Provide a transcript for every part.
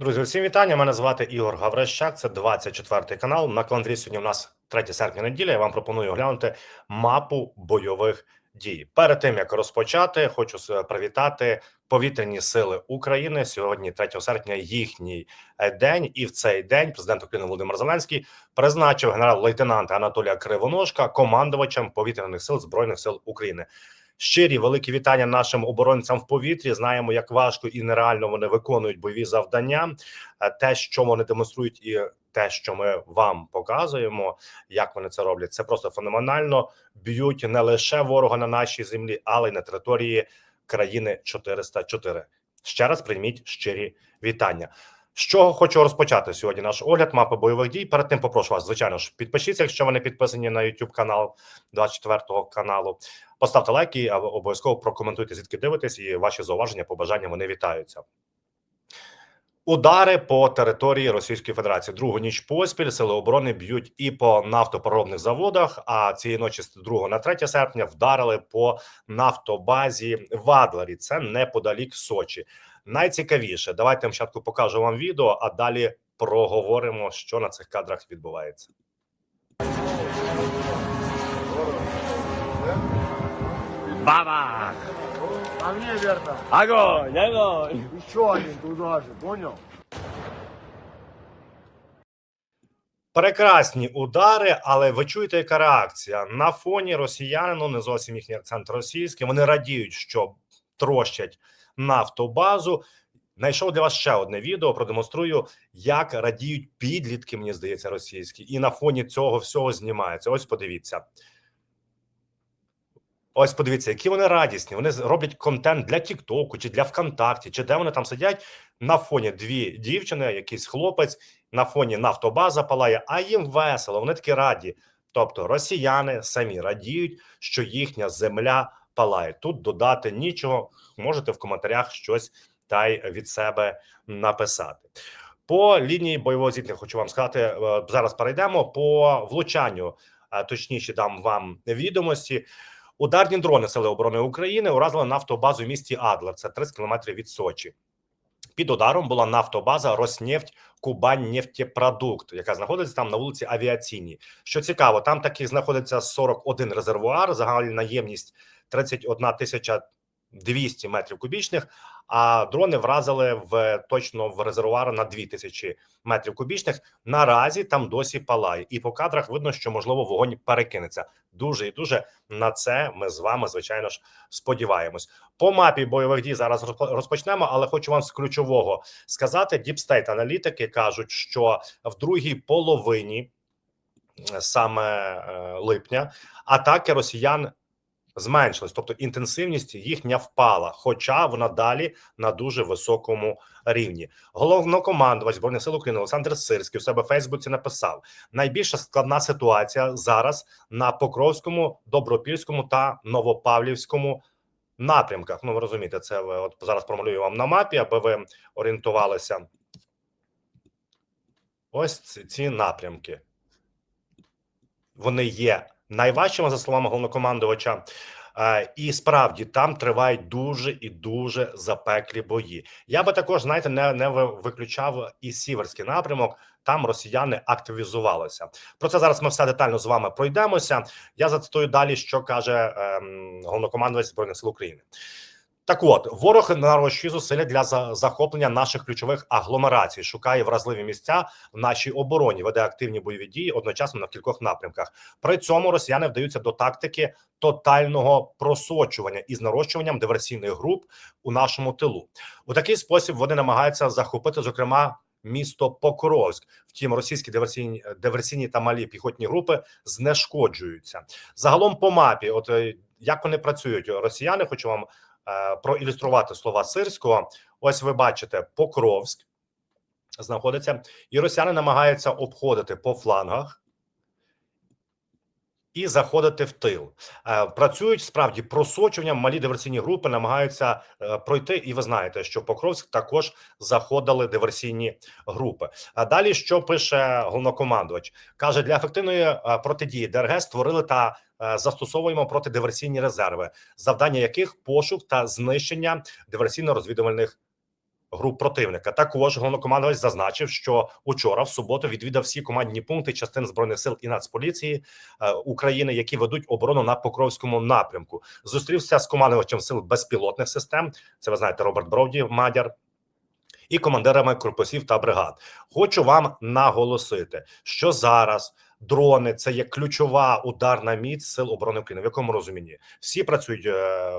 Друзі, всім вітання. Мене звати Ігор Гаврищак. Це 24 канал. На календарі сьогодні у нас 3 серпня неділя. Я вам пропоную оглянути мапу бойових дій. Перед тим як розпочати, хочу привітати повітряні сили України. Сьогодні, 3 серпня, їхній е, день, і в цей день президент України Володимир Зеленський призначив генерал-лейтенанта Анатолія Кривоножка командувачем повітряних сил збройних сил України. Щирі великі вітання нашим оборонцям в повітрі. Знаємо, як важко і нереально вони виконують бойові завдання. Е, Те, що вони демонструють, і те, що ми вам показуємо, як вони це роблять, це просто феноменально. Б'ють не лише ворога на нашій землі, але й на території країни 404. Ще раз прийміть щирі вітання. З чого хочу розпочати сьогодні наш огляд мапи бойових дій. Перед тим попрошу вас, звичайно ж, підпишіться, якщо ви не підписані на YouTube канал 24 каналу. Поставте лайки, обов'язково прокоментуйте, звідки дивитесь, і ваші зауваження, побажання вони вітаються. Удари по території Російської Федерації. Другу ніч поспіль сили оборони б'ють і по нафтопереробних заводах. А цієї ночі з 2 на 3 серпня вдарили по нафтобазі в Адлері. Це неподалік Сочі. Найцікавіше, давайте я спочатку покажу вам відео, а далі проговоримо, що на цих кадрах відбувається. Бабах! А мне верно. Огонь! Огонь! Еще один туда же, понял? Прекрасні удари, але ви чуєте, яка реакція на фоні росіян, ну не зовсім їхній акцент російський. Вони радіють, що трощать нафтобазу. Знайшов для вас ще одне відео. Продемонструю, як радіють підлітки. Мені здається, російські, і на фоні цього всього знімається. Ось подивіться. Ось подивіться, які вони радісні. Вони роблять контент для Тіктоку чи для ВКонтакті, чи де вони там сидять на фоні дві дівчини, якийсь хлопець на фоні нафтобаза палає, а їм весело, вони такі раді. Тобто росіяни самі радіють, що їхня земля палає. Тут додати нічого, можете в коментарях щось та й від себе написати. По лінії бойового зіткнення хочу вам сказати. е, Зараз перейдемо по влучанню, а точніше дам вам відомості. Ударні дрони Сили оборони України уразили нафтобазу в місті Адлер. Це 30 кілометрів від Сочі. Під ударом була нафтобаза Роснефть Кубань нефтепродукт, яка знаходиться там на вулиці Авіаційній. Що цікаво, там таких знаходиться 41 резервуар, загальна ємність 31 тисяча 200 метрів кубічних. А дрони вразили в точно в резервуар на 2000 метрів кубічних. Наразі там досі палає, і по кадрах видно, що можливо вогонь перекинеться. Дуже і дуже на це ми з вами, звичайно ж, сподіваємось. По мапі бойових дій зараз розпо- розпочнемо, але хочу вам з ключового сказати: діпстейт аналітики кажуть, що в другій половині е, саме е, липня атаки росіян зменшились, тобто інтенсивність їхня впала, хоча вона далі на дуже високому рівні. Головнокомандувач збройних сил України Олександр Сирський у себе в Фейсбуці написав: найбільша складна ситуація зараз на Покровському, Добропільському та Новопавлівському напрямках. Ну ви розумієте, це от зараз промалюю вам на мапі, аби ви орієнтувалися. Ось ці, ці напрямки. Вони є найважчими, за словами головнокомандувача. Е, І справді там тривають дуже і дуже запеклі бої. Я би також, знаєте, не, не виключав і сіверський напрямок. Там росіяни активізувалися. Про це зараз ми все детально з вами пройдемося. Я зацитую далі, що каже ем, головнокомандувач збройних сил України. Так от ворог нарощує зусилля для захоплення наших ключових агломерацій, шукає вразливі місця в нашій обороні, веде активні бойові дії одночасно на кількох напрямках. При цьому росіяни вдаються до тактики тотального просочування із нарощуванням диверсійних груп у нашому тилу. У такий спосіб вони намагаються захопити, зокрема. Місто Покровськ, втім, російські диверсійні диверсійні та малі піхотні групи знешкоджуються загалом по мапі. От е, як вони працюють, росіяни, хочу вам проілюструвати слова сирського. Ось ви бачите, Покровськ знаходиться, і росіяни намагаються обходити по флангах і заходити в тил. Е, Працюють справді просочуванням. Малі диверсійні групи намагаються е, пройти. І ви знаєте, що в Покровськ також заходили диверсійні групи. А далі що пише головнокомандувач? каже для ефективної е, протидії ДРГ створили та е, застосовуємо протидиверсійні резерви, завдання яких пошук та знищення диверсійно-розвідувальних груп противника. Також головнокомандувач зазначив, що учора в суботу відвідав всі командні пункти частин збройних сил і нацполіції е, України, які ведуть оборону на Покровському напрямку. Зустрівся з командувачем сил безпілотних систем. Це ви знаєте, Роберт Броуді, Мадяр. І командирами корпусів та бригад. Хочу вам наголосити, що зараз дрони це є ключова ударна міць сил оборони України. В якому розумінні всі працюють е,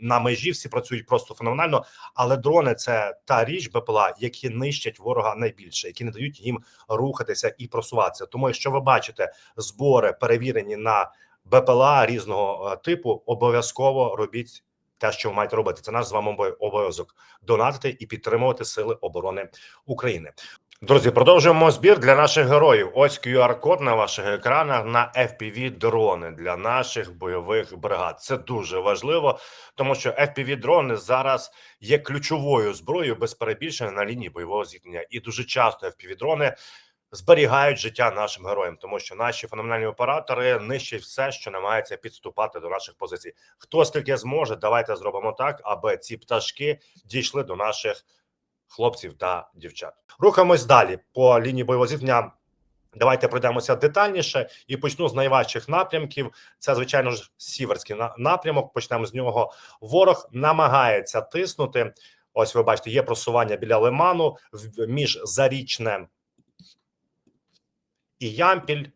на межі, всі працюють просто феноменально. Але дрони це та річ БПЛА, які нищать ворога найбільше, які не дають їм рухатися і просуватися. Тому, якщо ви бачите збори перевірені на БПЛА різного е, типу, обов'язково робіть те, що ви маєте робити. Це наш з вами обов- обов'язок донатити і підтримувати сили оборони України. Друзі, продовжуємо збір для наших героїв. Ось QR-код на ваших екранах на fpv дрони для наших бойових бригад. Це дуже важливо, тому що fpv дрони зараз є ключовою зброєю без перебільшення на лінії бойового зіткнення. І дуже часто fpv дрони зберігають життя нашим героям, тому що наші феноменальні оператори нищать все, що намагається підступати до наших позицій. Хто скільки зможе, давайте зробимо так, аби ці пташки дійшли до наших хлопців та дівчат. Рухаємось далі по лінії бойового зіткнення. Давайте пройдемося детальніше і почну з найважчих напрямків. Це звичайно ж сіверський на- напрямок. Почнемо з нього. Ворог намагається тиснути. Ось ви бачите, є просування біля лиману між зарічне і Ямпіль.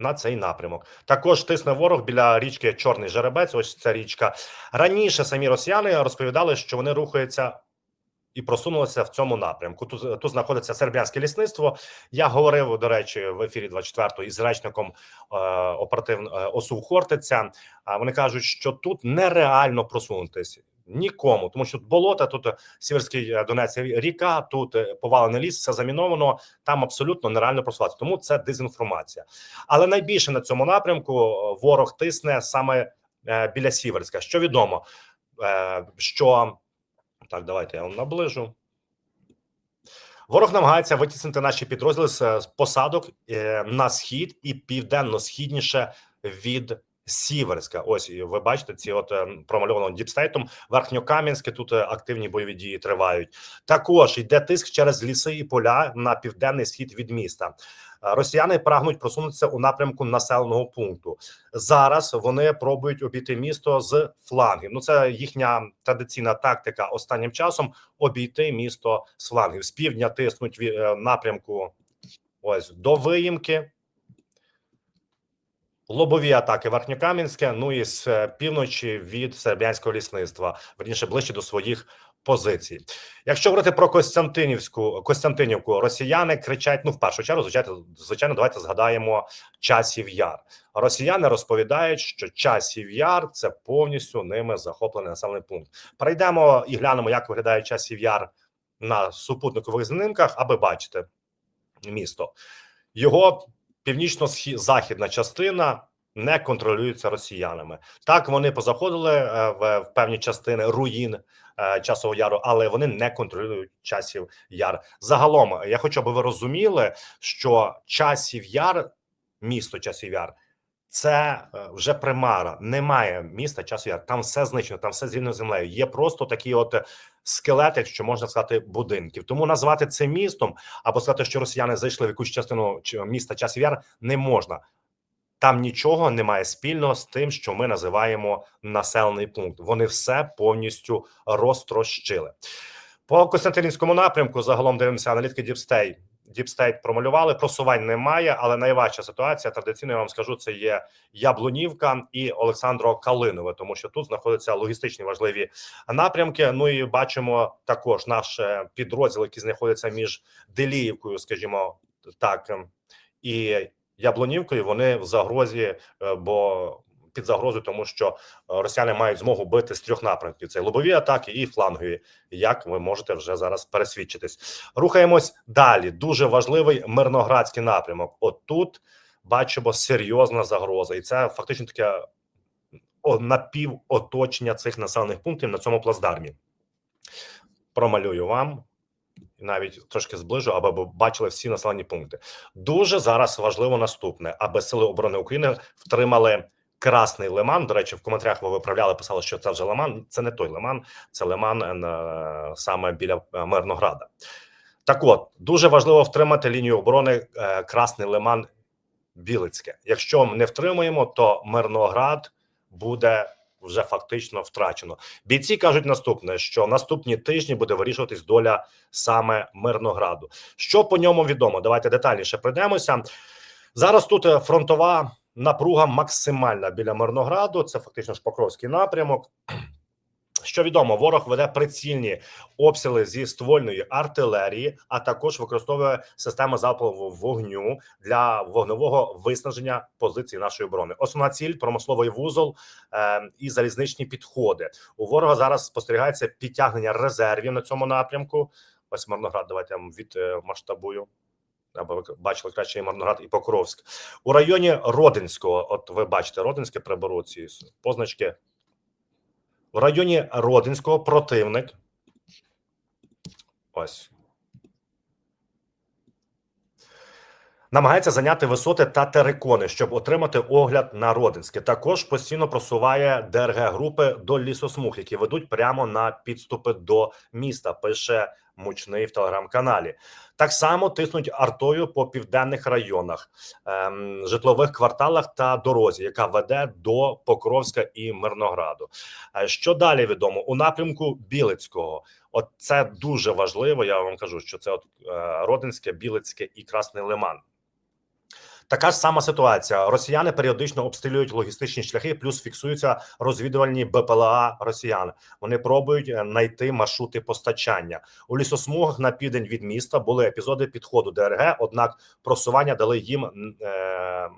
На цей напрямок також тисне ворог біля річки Чорний Жеребець. Ось ця річка раніше. Самі росіяни розповідали, що вони рухаються і просунулися в цьому напрямку. Тут, тут знаходиться серб'янське лісництво. Я говорив до речі в ефірі 24-го із речником е, оператив е, ОСУ Хортиця. А вони кажуть, що тут нереально просунутися нікому, тому що болота, тут е, Сіверський е, Донець ріка, тут е, повалений ліс, все заміновано. Там абсолютно нереально просуватися. Тому це дезінформація. Але найбільше на цьому напрямку е, ворог тисне саме е, біля Сіверська. Що відомо, е, що так, давайте я вам наближу. Ворог намагається витіснити наші підрозділи з е, посадок е, на схід і південно-східніше від Сіверська. Ось ви бачите ці от е, промальовано діпстейтом. Верхньокам'янське тут е, активні бойові дії тривають. Також йде тиск через ліси і поля на південний схід від міста. Е, Росіяни прагнуть просунутися у напрямку населеного пункту. Зараз вони пробують обійти місто з флангів. Ну це їхня традиційна тактика останнім часом обійти місто з флангів. З півдня тиснуть ві- е, напрямку ось до виїмки. Лобові атаки Верхньокам'янське, ну і з е, півночі від серб'янського лісництва, верніше ближче до своїх позицій. Якщо говорити про Костянтинівську Костянтинівку, росіяни кричать: ну в першу чергу, звичайно, звичайно, давайте згадаємо часів яр. Росіяни розповідають, що часів яр це повністю ними захоплений населений пункт. Перейдемо і глянемо, як виглядає часів яр на супутникових знімках, аби бачити місто. Його північно-західна частина не контролюється росіянами. Так вони позаходили е, в, певні частини руїн е, часового яру, але вони не контролюють часів яр. Загалом я хочу, аби ви розуміли, що часів яр, місто часів яр. Це е, вже примара. Немає міста часу яр. Там все знищено, там все звільнено землею. Є просто такі, от скелети, якщо можна сказати, будинків. Тому назвати це містом або сказати, що росіяни зайшли в якусь частину міста часів яр, не можна. Там нічого немає спільного з тим, що ми називаємо населений пункт. Вони все повністю розтрощили. По Костянтинівському напрямку загалом дивимося аналітики Діпстей. Діпстейт промалювали, просувань немає, але найважча ситуація традиційно я вам скажу, це є Яблунівка і Олександро Калинове, тому що тут знаходяться логістичні важливі напрямки. Ну і бачимо також наш е, підрозділ, який знаходиться між Деліївкою, скажімо так, і Яблунівкою. Вони в загрозі, е, бо під загрозою, тому що е, росіяни мають змогу бити з трьох напрямків: це лобові атаки і флангові. Як ви можете вже зараз пересвідчитись? Рухаємось далі. Дуже важливий мирноградський напрямок. От тут бачимо серйозна загроза, і це фактично таке напівоточення цих населених пунктів на цьому плацдармі. Промалюю вам. Навіть трошки зближу, аби бачили всі населені пункти. Дуже зараз важливо наступне, аби сили оборони України втримали Красний Лиман. До речі, в коментарях ви виправляли, писали, що це вже Лиман. Це не той Лиман, це Лиман е, саме біля е, Мирнограда. Так от дуже важливо втримати лінію оборони е, Красний Лиман Білицьке. Якщо не втримаємо, то Мирноград буде вже фактично втрачено. Бійці кажуть наступне: що наступні тижні буде вирішуватись доля саме Мирнограду. Що по ньому відомо? Давайте детальніше прийдемося. Зараз тут е, фронтова напруга максимальна біля Мирнограду. Це фактично ж Покровський напрямок. Що відомо, ворог веде прицільні обстріли зі ствольної артилерії, а також використовує системи залпового вогню для вогневого виснаження позицій нашої оборони. Основна ціль промисловий вузол е, і залізничні підходи. У ворога зараз спостерігається підтягнення резервів на цьому напрямку. Ось Мирноград, давайте я від е, масштабую. Аби ви бачили краще і Марноград і Покровськ у районі Родинського. От ви бачите, Родинське приберу ці позначки. В районі Родинського противник. Ось. Намагається зайняти висоти та терикони, щоб отримати огляд на Родинське. Також постійно просуває ДРГ групи до лісосмуг, які ведуть прямо на підступи до міста. Пише мучний в телеграм-каналі. Так само тиснуть артою по південних районах, ем, житлових кварталах та дорозі, яка веде до Покровська і Мирнограду. Е, Що далі відомо у напрямку Білицького? От це дуже важливо. Я вам кажу, що це от е, Родинське, Білицьке і Красний Лиман. Така ж сама ситуація. Росіяни періодично обстрілюють логістичні шляхи, плюс фіксуються розвідувальні БПЛА росіян. Вони пробують е, знайти маршрути постачання у лісосмугах на південь від міста. Були епізоди підходу ДРГ однак просування дали їм е,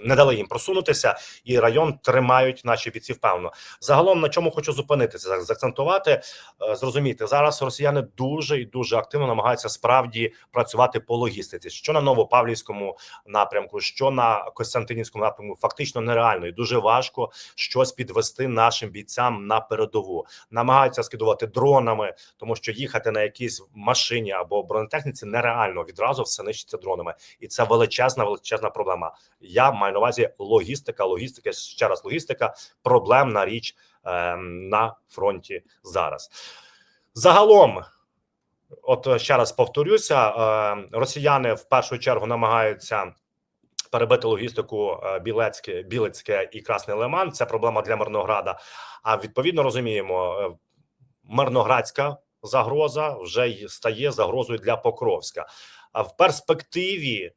не дали їм просунутися, і район тримають наші бійці впевнено. Загалом на чому хочу зупинитися, заакцентувати, е, зрозуміти зараз. Росіяни дуже і дуже активно намагаються справді працювати по логістиці, що на Новопавлівському напрямку, що на Костянтинівському напрямку, фактично нереально і дуже важко щось підвести нашим бійцям на передову. Намагаються скидувати дронами, тому що їхати на якійсь машині або бронетехніці нереально відразу все нищиться дронами, і це величезна, величезна проблема. Я маю на увазі логістика, логістика ще раз логістика, проблемна річ е, на фронті зараз. Загалом, от ще раз повторюся, е, росіяни в першу чергу намагаються. Перебити логістику е, Білецьке, Білецьке і Красний Лиман це проблема для Мирнограда. А відповідно розуміємо, е, Мирноградська загроза вже стає загрозою для Покровська. А в перспективі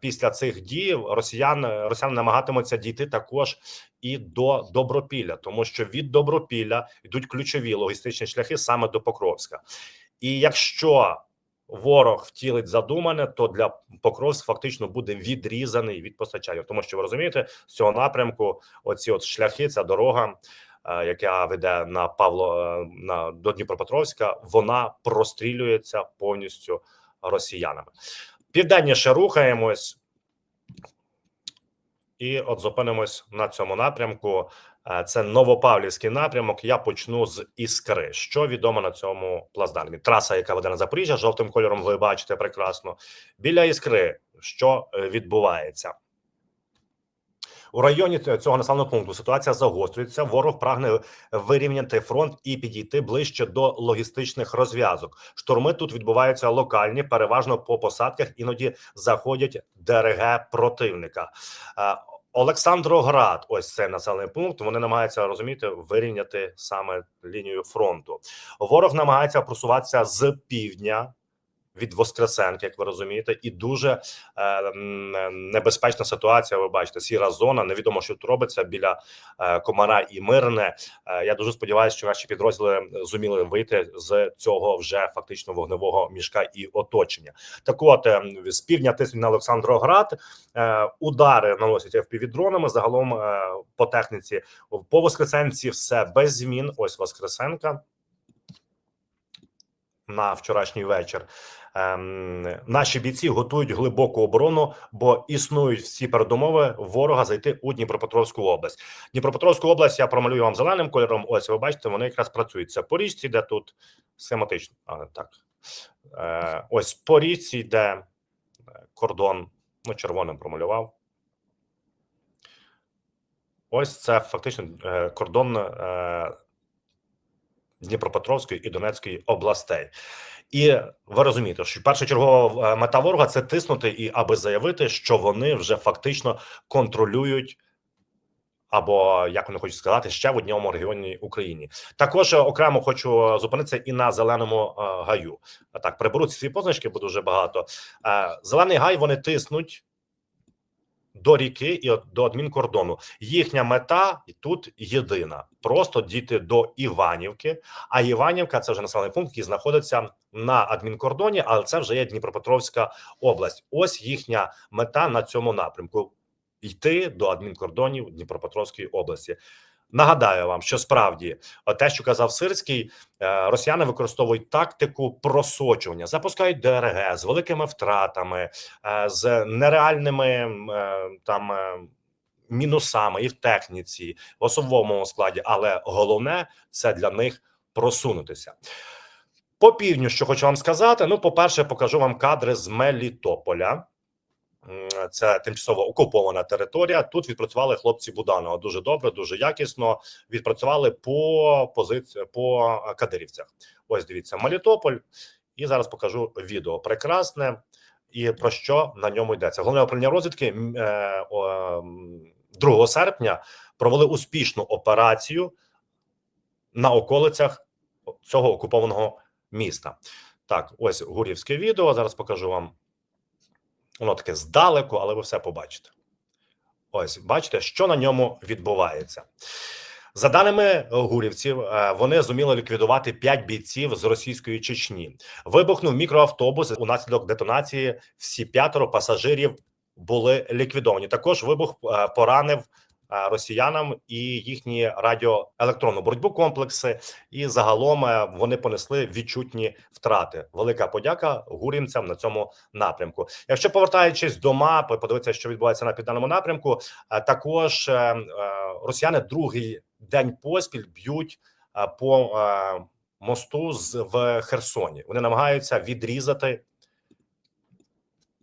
після цих дій росіян росіяни намагатимуться дійти також і до Добропілля, тому що від Добропілля йдуть ключові логістичні шляхи саме до Покровська. І якщо ворог втілить задумане, то для Покровськ фактично буде відрізаний від постачання, тому що ви розумієте, з цього напрямку оці от шляхи, ця дорога. е, Яка веде на Павло е, на до Дніпропетровська, вона прострілюється повністю росіянами. Південніше рухаємось, і от зупинимось на цьому напрямку. Е, Це Новопавлівський напрямок. Я почну з іскри. Що відомо на цьому плацдармі? Траса, яка веде на Запоріжжя, жовтим кольором ви бачите прекрасно. Біля іскри, що е, відбувається? У районі цього населеного пункту ситуація загострюється. Ворог прагне вирівняти фронт і підійти ближче до логістичних розв'язок. Штурми тут відбуваються локальні, переважно по посадках. Іноді заходять ДРГ противника. Е, Олександроград, ось цей населений пункт. Вони намагаються розуміти вирівняти саме лінію фронту. Ворог намагається просуватися з півдня. Від Воскресенки, як ви розумієте, і дуже е, небезпечна ситуація. Ви бачите, сіра зона. Невідомо, що тут робиться біля е, Комара і Мирне. Е, я дуже сподіваюся, що наші підрозділи зуміли вийти з цього вже фактично вогневого мішка і оточення. Так, от е, з півдня тиснуть на Олександроград. Е, удари наносять FPV-дронами. Загалом е, по техніці по Воскресенці все без змін. Ось Воскресенка. На вчорашній вечір наші бійці готують глибоку оборону, бо існують всі передумови ворога зайти у Дніпропетровську область. Дніпропетровську область я промалюю вам зеленим кольором. Ось ви бачите, вони якраз працюють. Це по річці, де тут схематично. А, так е, ось по річці йде е, кордон. Ну, червоним промалював. Ось це фактично е, кордон е, Дніпропетровської і Донецької областей. І ви розумієте, що першочергова чергова мета ворога це тиснути і аби заявити, що вони вже фактично контролюють. Або як вони хочуть сказати, ще в одному регіоні Україні. Також е, окремо хочу зупинитися і на зеленому е, гаю. Так приберуть свої позначки, бо дуже багато. Е, зелений гай вони тиснуть до ріки і до адмінкордону. Їхня мета тут єдина: просто дійти до Іванівки. А Іванівка це вже населений пункт, який знаходиться на адмінкордоні, але це вже є Дніпропетровська область. Ось їхня мета на цьому напрямку: йти до адмінкордонів Дніпропетровської області. Нагадаю вам, що справді е, те, що казав Сирський, е, росіяни використовують тактику просочування, запускають ДРГ з великими втратами, е, з нереальними там мінусами і в техніці, в особовому складі. Але головне це для них просунутися. По півдню, що хочу вам сказати. Ну, по-перше, покажу вам кадри з Мелітополя. Це тимчасово окупована територія. Тут відпрацювали хлопці Буданова дуже добре, дуже якісно. Відпрацювали по позиції по кадирівцях. Ось дивіться, Мелітополь. І зараз покажу відео. Прекрасне і про що на ньому йдеться. Головне управління розвідки м, е, о, м, 2 серпня провели успішну операцію на околицях цього окупованого міста. Так, ось гурівське відео. Зараз покажу вам. Воно таке здалеку, але ви все побачите. Ось, бачите, що на ньому відбувається. За даними гурівців, е, вони зуміли ліквідувати 5 бійців з російської Чечні. Вибухнув мікроавтобус. Унаслідок детонації всі п'ятеро пасажирів були ліквідовані. Також вибух е, поранив росіянам і їхні радіоелектронну боротьбу комплекси. І загалом е, вони понесли відчутні втрати. Велика подяка гурівцям на цьому напрямку. Якщо повертаючись до мапи, подивитися, що відбувається на південному напрямку. е, Також е, е, росіяни другий день поспіль б'ють е, по е, мосту в Херсоні. Вони намагаються відрізати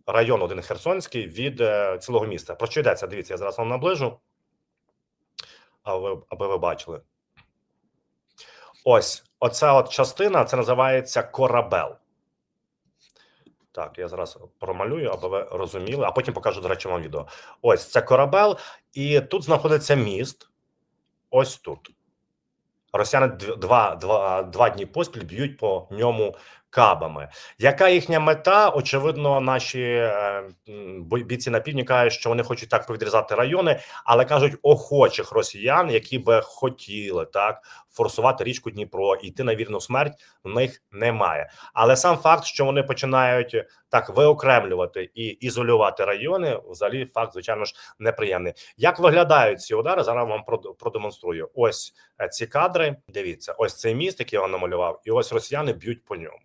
район один Херсонський від е, цілого міста. Про що йдеться? Дивіться, я зараз вам наближу, аби, аби ви бачили. Ось оця от частина це називається корабел. Так, я зараз промалюю, аби ви розуміли, а потім покажу, до речі, вам відео. Ось це корабел, і тут знаходиться міст. Ось тут. Росіяни два, два, два дні поспіль б'ють по ньому кабами. Яка їхня мета? Очевидно, наші е, бійці на півдні кажуть, що вони хочуть так повідрізати райони, але кажуть охочих росіян, які би хотіли так форсувати річку Дніпро і йти на вірну смерть, в них немає. Але сам факт, що вони починають так виокремлювати і ізолювати райони, взагалі факт, звичайно ж, неприємний. Як виглядають ці удари? Зараз вам прод- продемонструю. Ось е, ці кадри. Дивіться, ось цей міст, який я вам намалював, і ось росіяни б'ють по ньому,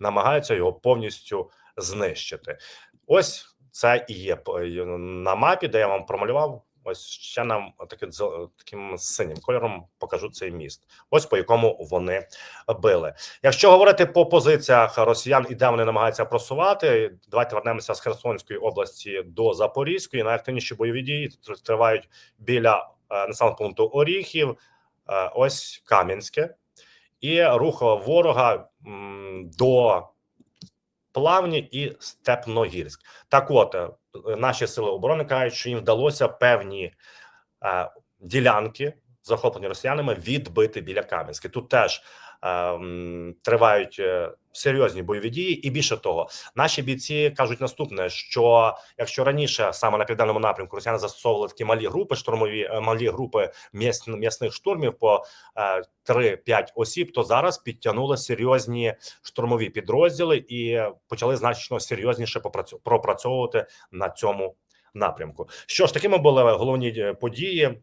намагаються його повністю знищити. Ось це і є на мапі, де я вам промалював. Ось ще нам таким таким синім кольором покажу цей міст. Ось по якому вони били. Якщо говорити по позиціях росіян і де вони намагаються просувати, давайте вернемося з Херсонської області до Запорізької. Найактивніші бойові дії тр- тривають біля е, населеного пункту Оріхів, е, ось Кам'янське, і рухала ворога до Плавні і Степногірськ. Так, от е, наші сили оборони кажуть, що їм вдалося певні е, ділянки, захоплені росіянами, відбити біля Кам'янська. Тут теж тривають е, серйозні бойові дії, і більше того, наші бійці кажуть наступне: що якщо раніше саме на південному напрямку росіяни застосовували такі малі групи, штурмові е, малі групи м'яс- м'ясних штурмів по е, 3-5 осіб, то зараз підтягнули серйозні штурмові підрозділи і почали значно серйозніше попрацю- пропрацьовувати на цьому напрямку. Що ж, такими були головні е, події.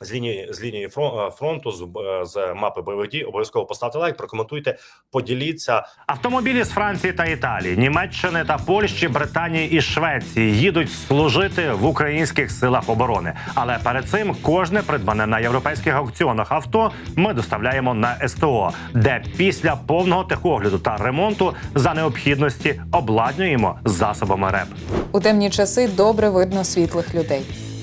З лінії з лінії е, фронту з, е, з мапи бойових дій обов'язково поставте лайк, прокоментуйте, поділіться. Автомобілі з Франції та Італії, Німеччини та Польщі, Британії і Швеції їдуть служити в українських силах оборони. Але перед цим кожне придбане на європейських аукціонах авто ми доставляємо на СТО, де після повного техогляду та ремонту за необхідності обладнуємо засобами РЕП. У темні часи добре видно світлих людей.